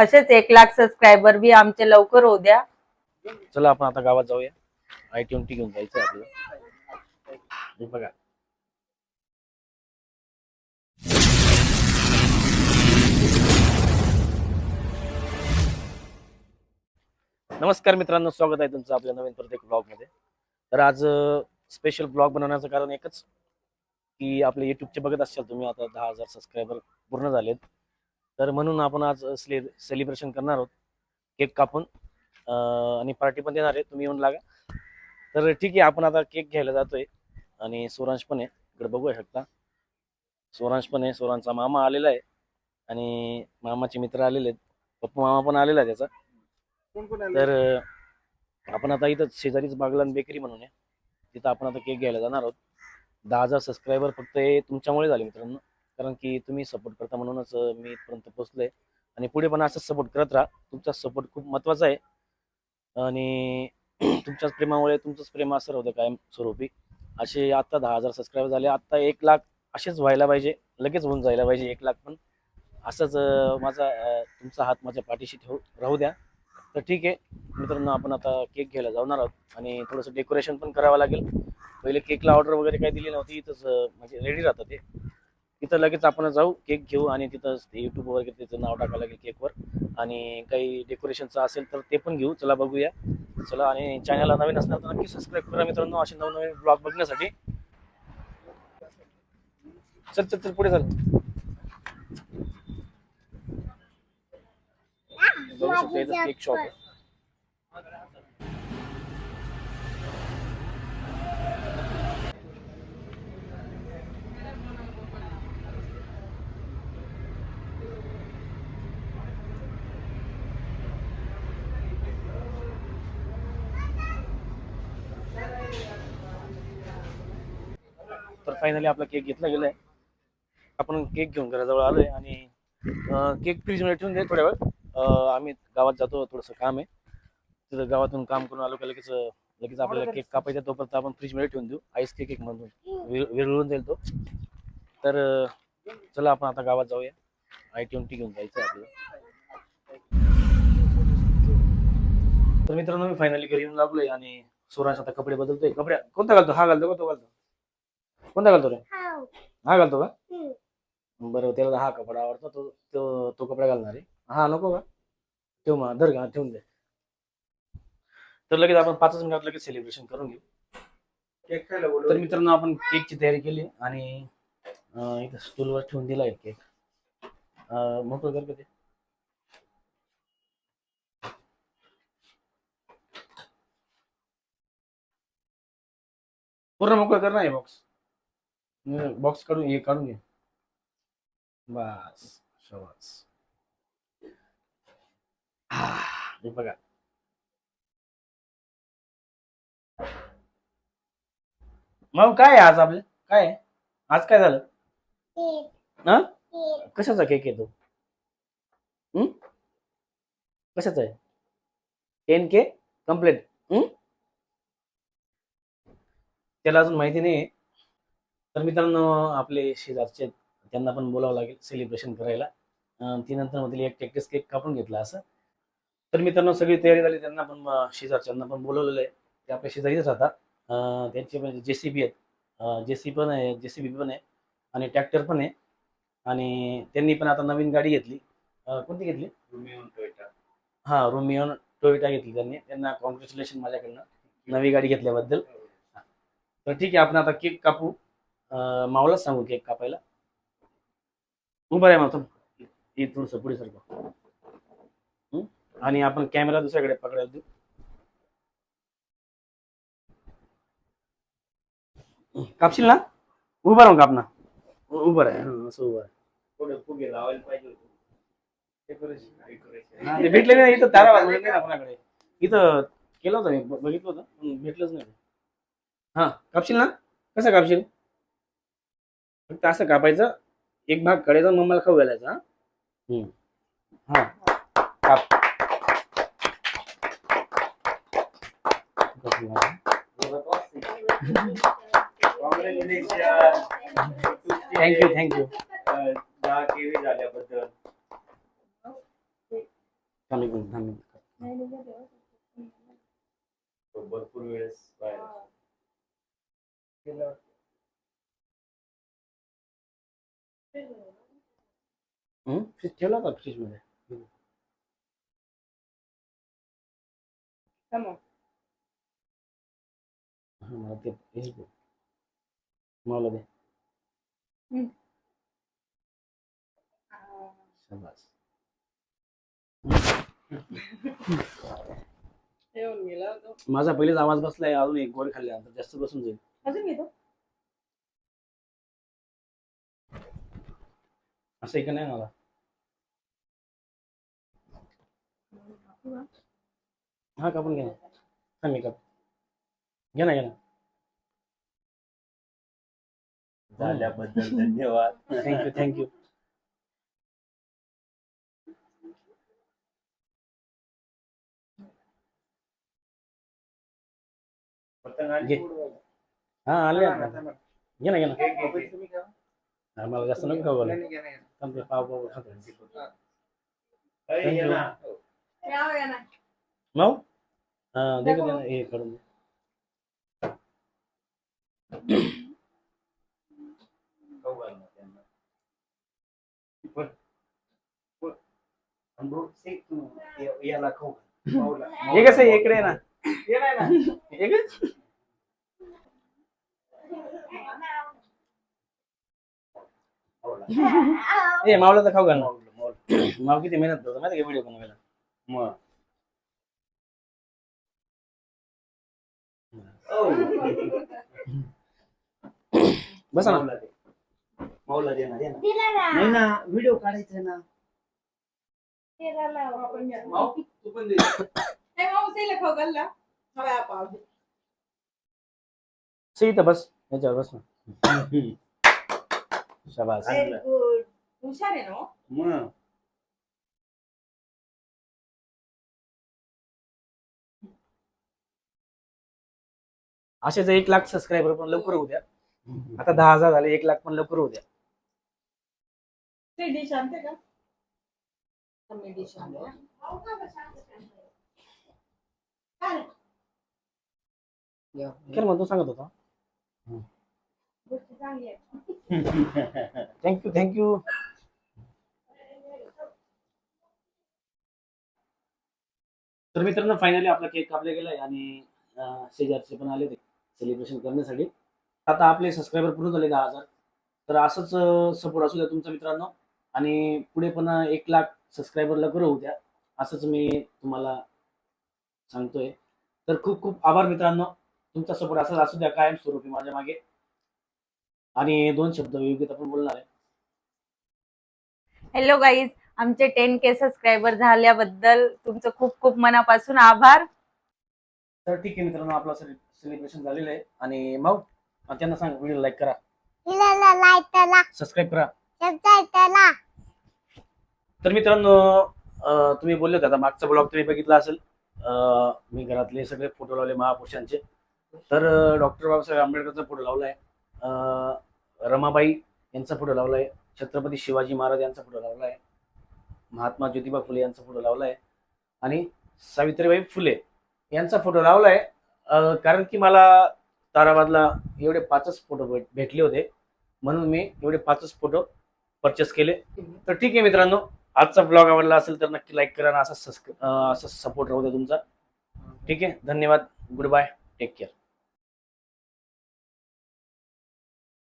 असेच एक लाख सबस्क्रायबर बी आमचे लवकर होऊ द्या. चला आपण आता गावात जाऊया. आय ट्वेंटी घेऊन जायचं आपल्याला. हे बघा. नमस्कार मित्रांनो स्वागत आहे तुमचं आपल्या नवीन प्रत्येक ब्लॉगमध्ये तर आज स्पेशल ब्लॉग बनवण्याचं कारण एकच की आपले युट्यूबचे बघत असाल तुम्ही आता दहा हजार सबस्क्रायबर पूर्ण झालेत. तर म्हणून आपण आज सेलिब्रेशन करणार आहोत. केक कापून आणि पार्टी पण देणार आहे. तुम्ही येऊन लागा. तर ठीक आहे आपण आता केक घ्यायला जातोय. आणि सोरांश पण आहे. इकडे बघू शकता. सोरांश पण आहे. सोरांचा मामा आलेला आहे. आणि मामाचे मित्र आलेले आहेत. पप्पू मामा पण आलेला आहे त्याचा. तर आपण आता इथं शेजारीच बागलान बेकरी म्हणून आहे. तिथं आपण आता केक घ्यायला जाणार आहोत. दहा हजार सबस्क्रायबर फक्त हे तुमच्यामुळे झाले मित्रांनो. कारण की तुम्ही सपोर्ट करता म्हणूनच मी इथपर्यंत पोहोचलोय. आणि पुढे पण असंच सपोर्ट करत राहा. तुमचा सपोर्ट खूप महत्त्वाचा आहे. आणि तुमच्याच प्रेमामुळे तुमचंच प्रेम असं होतं कायम स्वरूपी. असे आत्ता दहा हजार सबस्क्रायबर झाले. आत्ता एक लाख असेच व्हायला पाहिजे. लगेच होऊन जायला पाहिजे एक लाख पण. असंच माझा तुमचा हात माझ्या पाठीशी ठेवू राहू द्या. तर ठीक आहे. मित्रांनो आपण आता केक घ्यायला जाणार आहोत. आणि थोडंसं डेकोरेशन पण करावं लागेल. पहिले केकला ऑर्डर वगैरे काही दिली नव्हती. इथंच म्हणजे रेडी राहतं ते. तिथं लगेच आपण जाऊ केक घेऊ आणि तिथं युट्यूब वगैरे त्याचं नाव टाकावं लागेल केकवर. आणि काही डेकोरेशनचं असेल तर ते पण घेऊ. चला बघूया. चला आणि चॅनलला नवीन असणार तर नक्की सबस्क्राईब करा मित्रांनो. असे नवनवीन ब्लॉग बघण्यासाठी. चल चल चल पुढे चल. जाऊ शकतो केक शॉप आहे. फायनली आपला केक घेतला गेलाय. आपण केक घेऊन घराजवळ आलोय आणि केक फ्रीजमध्ये ठेवून दे थोड्या वेळ. आम्ही गावात जातो थोडंसं काम आहे. तिथं गावातून काम करून आलो का लगेच लगेच आपल्याला केक कापायचा तोपर्यंत आपण फ्रीजमध्ये ठेवून देऊ. आईस केक एक म्हणून विर- विरघळून जाईल तो. तर चला आपण आता गावात जाऊया. आय ट्वेंटी घेऊन जायचं आपल्याला. तर मित्रांनो मी फायनली घरी येऊन लागलोय आणि सुरांश आता कपडे बदलतोय. कपडे कोणता घालतो? हा घालतो का तो घालतो? कोणता घालतो रे? हा घालतो का? बरं त्याला हा कपडा आवडतो तो तो तो कपडा घालणार आहे. हा नको का? ठेव मग धर का? ठेवून दे. तर लगेच आपण पाचच मिनिटात लगेच सेलिब्रेशन करून घेऊ. केक खायला बोलू तर मित्रांनो आपण केकची तयारी केली आणि अं, इथं स्टूलवर ठेवून दिला आहे केक. अं, मोकळं कर का ते? पूर्ण मोकळं कर ना हे बॉक्स बॉक्स काढून हे काढून घे बस शबास. आह, हे बघा. मग काय आज आपलं? काय आहे? आज काय झालं? हा? कशाचा केक येतो कशाचा आहे? टेन के कंप्लीट त्याला अजून माहिती नाही तर मित्रांनो आपले शेजारचे त्यांना पण बोलावं लागेल सेलिब्रेशन करायला. ती नंतर मधली एक टेक्टिस केक कापून घेतला असं. तर मित्रांनो सगळी तयारी झाली त्यांना पण शेजारच्यांना पण बोलवलेलं आहे. ते आपल्या शेजारीच राहतात. त्यांचे म्हणजे जे सी बी आहेत जे सी पण आहे जे सी बी पण आहे आणि ट्रॅक्टर पण आहे. आणि त्यांनी पण आता नवीन गाडी घेतली. कोणती घेतली? रोमिओ टोयोटा हा रोमिओन टोयोटा घेतली त्यांनी. त्यांना कॉंग्रॅच्युलेशन माझ्याकडनं. नवी गाडी घेतल्याबद्दल. तर ठीक आहे आपण आता केक कापू. अं, मावलाच सांगू केक कापायला. उभं आहे मग ती थोडस पुढे सारखं हं? आणि आपण कॅमेरा दुसऱ्याकडे पकडायला देऊ. कापशील ना? उभं राहून काप ना. उभं आहे हं, असं उभं आहे फुगे लावायला पाहिजे हा, भेटले नाही इथं तारा नाही आपल्याकडे इथं केलं होतं मी बघितलं होतं भेटलंच नाही. हा कापशील ना? कसं कापशील? फक्त असं कापायचं एक भाग कडेचा मग मला खाऊ घालायचा हा? हम्म. हा. काप. थँक्यू थँक्यू दहा केवी झाल्याबद्दल भरपूर वेळेस बाहेर. फ्रीज ठेवला होता फ्रीजमध्ये मला ते. मला दे गेला माझा पहिलेच आवाज बसलाय अजून एक गोड खाल्ल्यानंतर जास्त बसून जाईल अजून घेतो एक नाही मला? हा कापून घे ना. हा मी काप घे ना घे ना. झाल्याबद्दल धन्यवाद. थँक्यू थँक्यू पतंग आली घे. हा आले आता. घे ना घे ना. घे, घे, घे. तुम्ही घ्या. हा, मला जास्त नको खाऊ घालू. नाही, घ्या, घ्या. थांब ते पाव पाव खातो अरे, Thank घे you. ना. मग हा दे का त्याला हे करून दे. खाऊ घाल ना त्यांना. पण- पण- अनुभव शेक तू. या- याला खाऊ घाल. माऊला. हे कसं आहे? इकडे आहे ना हे नाही ना. ए मावला तर खाऊ घाल ना. माव किती मेहनत करतो माहिती का व्हिडिओ बनवायला मग. ओ. बसा ना माऊला दे. ना, दे ना. नाही ना व्हिडिओ काढायचा ना माऊ, तू पण दे सी इथं बस याच्यावर बस ना शाबास हुशार आहे ना हो? मग असेच एक लाख सबस्क्रायबर पण लवकर होऊ द्या. आता दहा हजार झाले एक लाख पण लवकर होऊ द्या. ते डिश आणते का? मी डिश आणते. केलं मग तू सांगत होता. थँक्यू थँक्यू तर मित्रांनो फायनली आपला केक कापला गेलाय आणि अं, शेजारचे पण आले ते सेलिब्रेशन करण्यासाठी. आता आपले सबस्क्रायबर पूर्ण झाले दहा हजार. तर असंच सपोर्ट असू द्या तुमचा मित्रांनो. आणि पुढे पण एक लाख सबस्क्रायबर लवकर होऊ द्या. असंच मी तुम्हाला सांगतोय. तर खूप खूप आभार मित्रांनो. तुमचा सपोर्ट असाच असू द्या कायम स्वरूपी माझ्या मागे. आणि दोन शब्द योग्यता पण बोलणार आहे. हॅलो गाईज आमचे टेन के सबस्क्रायबर झाल्याबद्दल तुमचं खूप खूप मनापासून आभार. तर ठीक आहे मित्रांनो आपलं सेलिब्रेशन झालेलं आहे. आणि मग त्यांना सांग व्हिडिओ लाईक करा. सबस्क्राईब करा. तर मित्रांनो अं, तुम्ही बोलले होते आता मागचा ब्लॉग तुम्ही बघितला असेल. अं, मी घरातले सगळे फोटो लावले महापुरुषांचे. तर डॉक्टर बाबासाहेब आंबेडकरचा फोटो लावलाय अं, रमाबाई यांचा फोटो लावला आहे छत्रपती शिवाजी महाराज यांचा फोटो लावला आहे महात्मा ज्योतिबा फुले यांचा फोटो लावला आहे आणि सावित्रीबाई फुले यांचा फोटो लावला आहे कारण की मला ताराबादला एवढे पाचच फोटो भेटले होते. म्हणून मी एवढे पाचच फोटो परचेस केले. तर ठीक आहे मित्रांनो आजचा ब्लॉग आवडला असेल तर नक्की लाईक करा आणि असा सस्क असा सपोर्ट राहू द्या तुमचा. ठीक आहे? धन्यवाद. Good bye take care